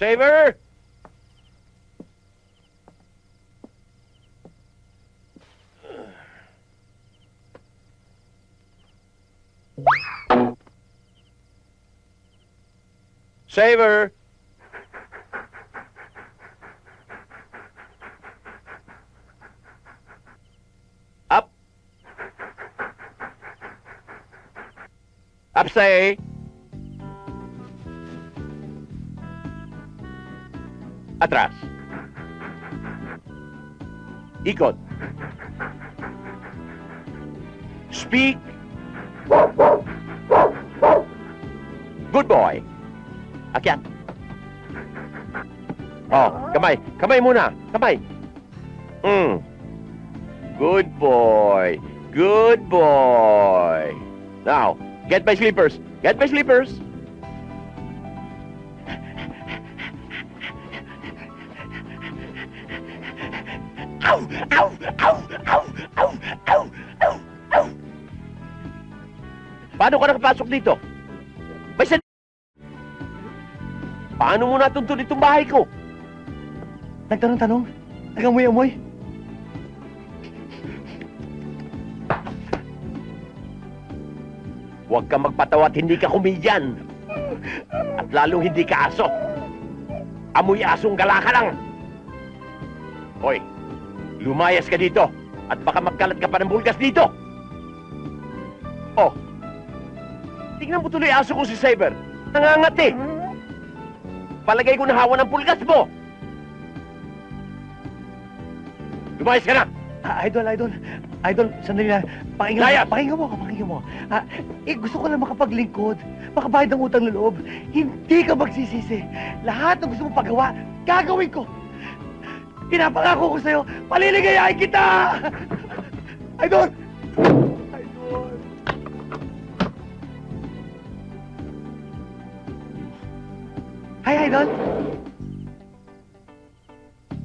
Saver! Saver! Up! Up, say! Atras. Ikot. Speak. Good boy. Akyat. Oh, kamay. Kamay muna. Kamay. Hmm. Good boy. Good boy. Now, get my slippers. Get my slippers. ow, ow, ow, ow, ow, ow, ow, ow. Paano ka nakapasok dito? May san... Paano mo natuntun itong bahay ko? Nagtanong-tanong? Nagamoy-amoy? Huwag ka magpatawa at hindi ka kumidyan. At lalong hindi ka aso. Amoy asong gala ka lang. Hoy, lumayas ka dito at baka magkalat ka pa ng bulgas dito. Oh, tingnan mo tuloy aso ko si Saber. Nangangati. Palagay ko nahawa ng pulgas mo. Lumayas ka na. Ah, idol, idol. Idol, sandali na. Pakinggan Layas! mo. Pakinggan mo ako, pakinggan mo. Ah, eh, gusto ko lang makapaglingkod. Makabayad ng utang na loob. Hindi ka magsisisi. Lahat ng gusto mo pagawa, gagawin ko. Pinapangako ko sa'yo, paliligayahin kita! Idol! Idol! Hi, Idol!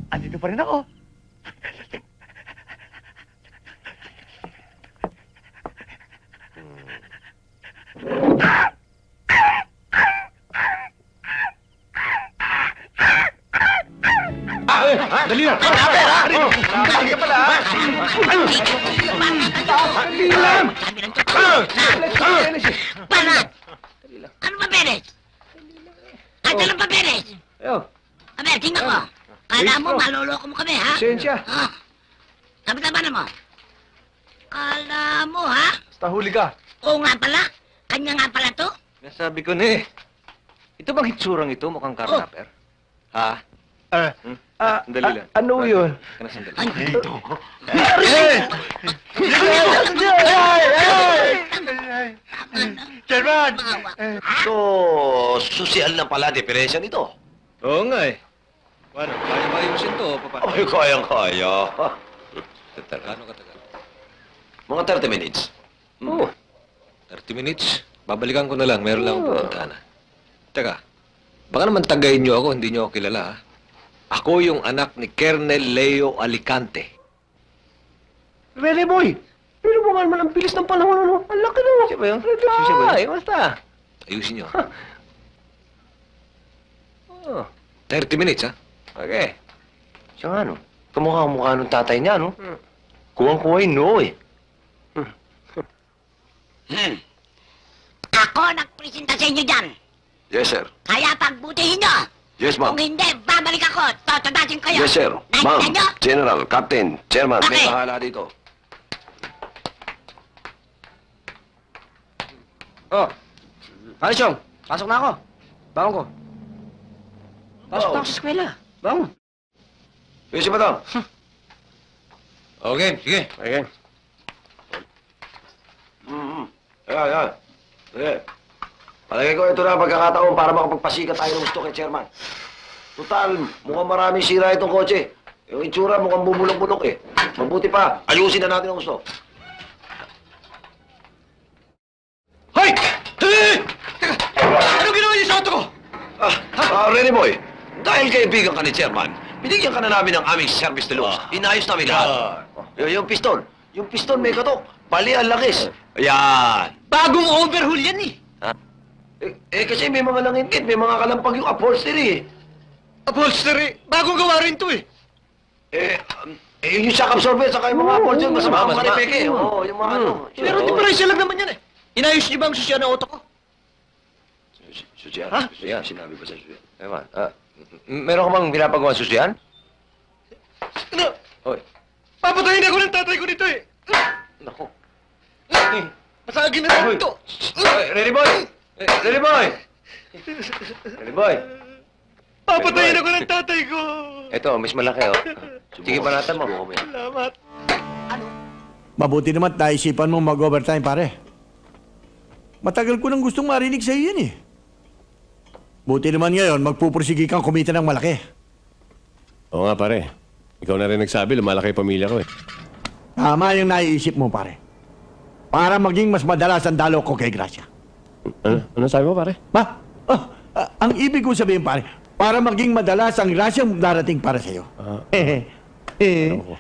Andito pa rin ako. Dali na! Dali ka pala! Para! Ano ba, Beres? Ano lang ba, Beres? Ayo, Aber, tingnan ko. Kala mo, maloloko mo kami, ha? pasensya. Ha? Tama-tama na mo. Kala mo, ha? Basta huli ka. Oo nga pala. Kanya nga pala to. Nasabi ko na eh. Ito bang hitsurang ito? Mukhang karnaper? Ha? Ah, Hmm? Ah, Dali lang. ah, ano yun? Kana sandali. Ay, German! maawa. So, social na pala diferensya nito. Oo nga eh. Paano? Kaya ba ayusin to? o Papa? Ay, kayang-kaya. Gaano katagal? Mga 30 minutes. Oo. 30 minutes. Babalikan ko na lang. Meron lang akong pupuntahan. ah. Teka. Baka naman tagayin niyo ako. Hindi niyo ako kilala ha. Ako yung anak ni Kernel Leo Alicante. Really, boy? Pero mo nga naman ang bilis ng panahon, ano? Ang laki na. Siya ba yun? Siya ba yun? Ay, basta. Ayusin niyo. Oh, 30 minutes ha. okay. Siya nga, no? Kamukha-mukha nung tatay niya, no? Hmm. Kuwang-kuway, no, eh. Hmm. Ako nagpresenta sa inyo dyan. Yes, sir. Kaya pagbutihin nyo. Yes, ma'am. Kung hindi, babalik ako. Totodasin kayo. Yes, sir. Nakita Ma'am, nyo? General, Captain, Chairman, may Okay. bahala dito. Oh. Kalisyong, pasok na ako. Bangon ko. Pasok na ako sa eskwela. Bangon. Yes, madam. Okay, sige. Okay. Mm-hmm. Ayan, ayan. Sige. Palagay ko ito na ang pagkakataon para makapagpasikat tayo ng gusto kay Chairman. Total, mukhang maraming sira itong kotse. Yung itsura mukhang bumulok-bulok eh. Mabuti pa, ayusin na natin ang gusto. Hoy! Hey! Ano ginawa niyo sa auto ko? Ah, ah, Rene Boy, dahil kaibigan ka ni Chairman, binigyan ka na namin ng aming service deluxe. Inayos namin lahat. Y- yung piston, yung piston may katok, pali ang langis. Ayan. Bagong overhaul yan eh. Eh, eh, kasi may mga langit may mga kalampag yung upholstery eh. Upholstery! Bagong gawa rin to eh! Eh, um, eh, yun yung shock absorber, saka yung mga balls yun, masama ang mga Masama. peke. Oo, yung mga ano. Pero di pa lang lang naman yan eh. Inayos niyo ba ang susya ng auto ko? Susiyan, Ha? susiyan, sinabi ba sa susiyan? Ewan, ah, meron ka bang pinapagawa susiyan? Ano? Hoy, Papatayin ako ng tatay ko nito eh! naku. Masagin na ito! Hoy, ready boy! Eh, boy! Ready boy! Papatayin ako ng tatay ko! Ito, mas malaki oh. Sige, panatan mo. Salamat! Mabuti naman naisipan mo mag-overtime, pare. Matagal ko nang gustong marinig sa'yo yan eh. Buti naman ngayon, magpupursige kang kumita ng malaki. Oo nga pare. Ikaw na rin nagsabi, lumalaki yung pamilya ko eh. Tama yung naiisip mo, pare. Para maging mas madalas ang dalaw ko kay Gracia. Ano, ano sabi mo pare? Ba? Ah, ah, ang ibig ko sabihin, pare, para maging madalas ang Gracia darating para sa'yo. Ah. eh, eh. Ako.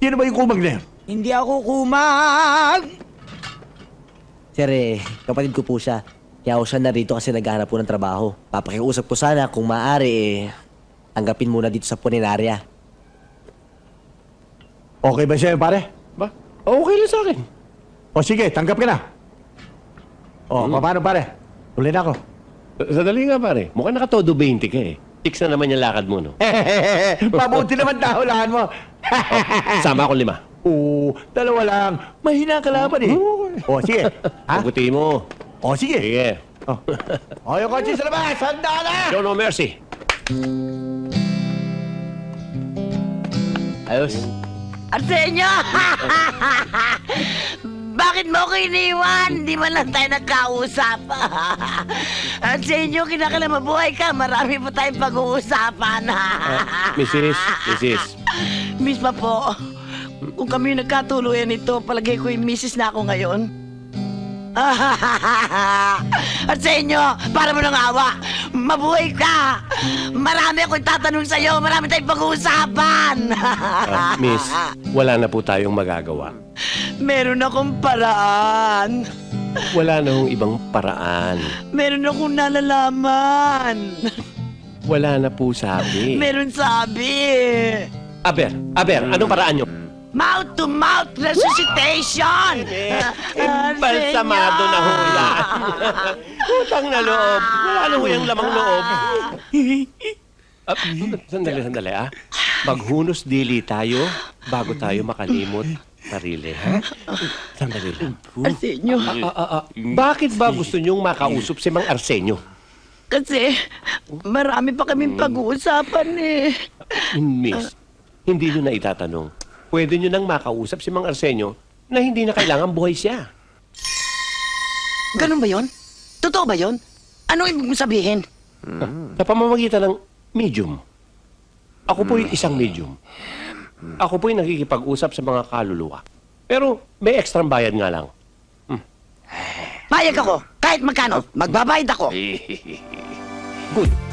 Sino ba yung kumag na yun? Hindi ako kumag! Sir, eh, kapatid ko po siya. Kaya ako siya narito kasi naghahanap po ng trabaho. Papakiusap ko sana kung maaari eh, tanggapin muna dito sa puninarya. Okay ba sa'yo, pare? Ba? Okay lang sa akin. O sige, tanggap ka na. O, paano, pare? Uli na ako. Sadali nga pare. Mukhang nakatodo 20 ka eh. Six na naman yung lakad mo, no? Mabuti naman dahulaan mo. Sama akong lima. Oo, dalawa lang. Mahina ang kalaban eh. O, sige. Ha? Paguti mo. O, sige. Sige. O, o yung kotse sa labas. Handa na! Show no mercy. Ayos. Arsenio! Mo ko iniwan? Di man lang tayo nagkausap. Arsenio, kinakala mabuhay ka. Marami pa tayong pag-uusapan. Mrs. Mrs. Miss pa po. Kung kami nagkatuluyan nito, palagay ko yung misis na ako ngayon. Arsenio, para mo ng awa. Mabuhay ka. Marami akong tatanong sa'yo. Marami tayong pag-uusapan. Ah, miss, wala na po tayong magagawa. Meron akong paraan. Wala na hong ibang paraan. Meron akong nalalaman. Wala na po sabi. Meron sabi. Aber, Aber, anong paraan nyo? Mouth-to-mouth resuscitation! Balsamado na ho yan. Utang na loob. Wala na ho yung lamang loob. Ah, sandali, sandali ah. Maghunos dili tayo bago tayo makalimot sarili, ha? Sandali lang. Arsenio, Ah, ah, ah. Bakit ba gusto niyong makausap si Mang Arsenio? kasi marami pa kaming pag-uusapan eh. Miss, hindi niyo na itatanong. Pwede niyo nang makausap si Mang Arsenio na hindi na kailangan buhay siya. Ganun ba yon? Totoo ba yon? Anong ibig mong sabihin? Sa pamamagitan ng medium. Ako po'y isang medium. Ako po'y nakikipag-usap sa mga kaluluwa. Pero may ekstrang bayad nga lang. Payag ako, kahit magkano, magbabayad ako. Good.